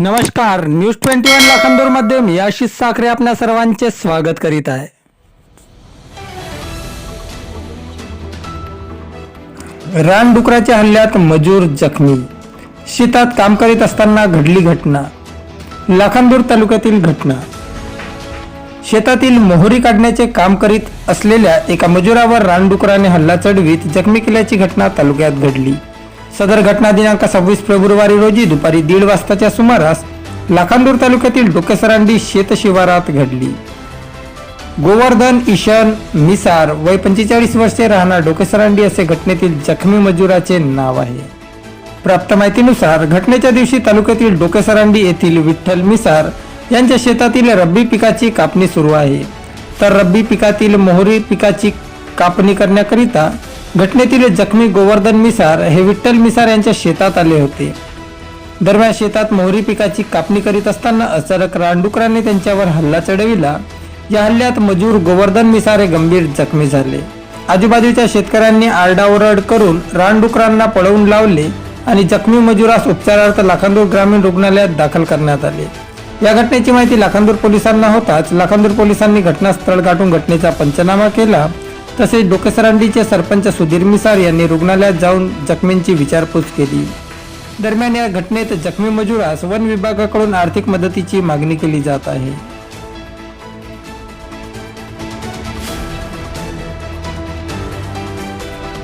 नमस्कार news twenty one लाखांदूरमध्ये मी आशिष साखरे आपल्या सर्वांचे स्वागत करीत आहे. रानडुकराच्या हल्ल्यात मजूर जखमी. शेतात काम करीत असताना घडली घटना. लाखांदूर तालुक्यातील घटना. शेतातील मोहरी काढण्याचे काम करीत असलेल्या एका मजुरावर रानडुकराने हल्ला चढवीत जखमी केल्याची घटना तालुक्यात घडली. सदर घटना दिनांक सव्वीस फेब्रुवारी रोजी दुपारी दीड वाजताच्या सुमारास लाखांदूर तालुक्यातील डोकेसरांडी शेतशिवारात घडली. गोवर्धन ईशन मिसार वय पंचेचाळीस वर्षे राहणार डोकेसरांडी असे घटनेतील जखमी मजुराचे नाव आहे. प्राप्त माहितीनुसार घटनेच्या दिवशी तालुक्यातील डोकेसरांडी येथील विठ्ठल मिसार यांच्या शेतातील रब्बी पिकाची कापणी सुरू आहे. तर रब्बी पिकातील मोहरी पिकाची कापणी करण्याकरिता घटनेतील जखमी गोवर्धन मिसार हे विठ्ठल मिसार यांच्या शेतात आले होते. दरम्यान शेतात मोहरी पिकाची कापणी करीत असताना अचानक रानडुकरांनी त्यांच्यावर हल्ला चढविला. या हल्ल्यात मजूर गोवर्धन मिसार हे गंभीर जखमी झाले. आजूबाजूच्या शेतकऱ्यांनी आरडाओरड करून रानडुकरांना पळवून लावले आणि जखमी मजुरास उपचारार्थ लाखांदूर ग्रामीण रुग्णालयात दाखल करण्यात आले. या घटनेची माहिती लाखांदूर पोलिसांना होताच लाखांदूर पोलिसांनी घटनास्थळ गाठून घटनेचा पंचनामा केला. तसेच डोकेसरांडीचे सरपंच सुधीर मिसार यांनी रुग्णालयात जाऊन जखमींची विचारपूस केली. दरम्यान या घटनेत जखमी मजुरास वन विभागाकडून आर्थिक मदतीची मागणी केली जात आहे.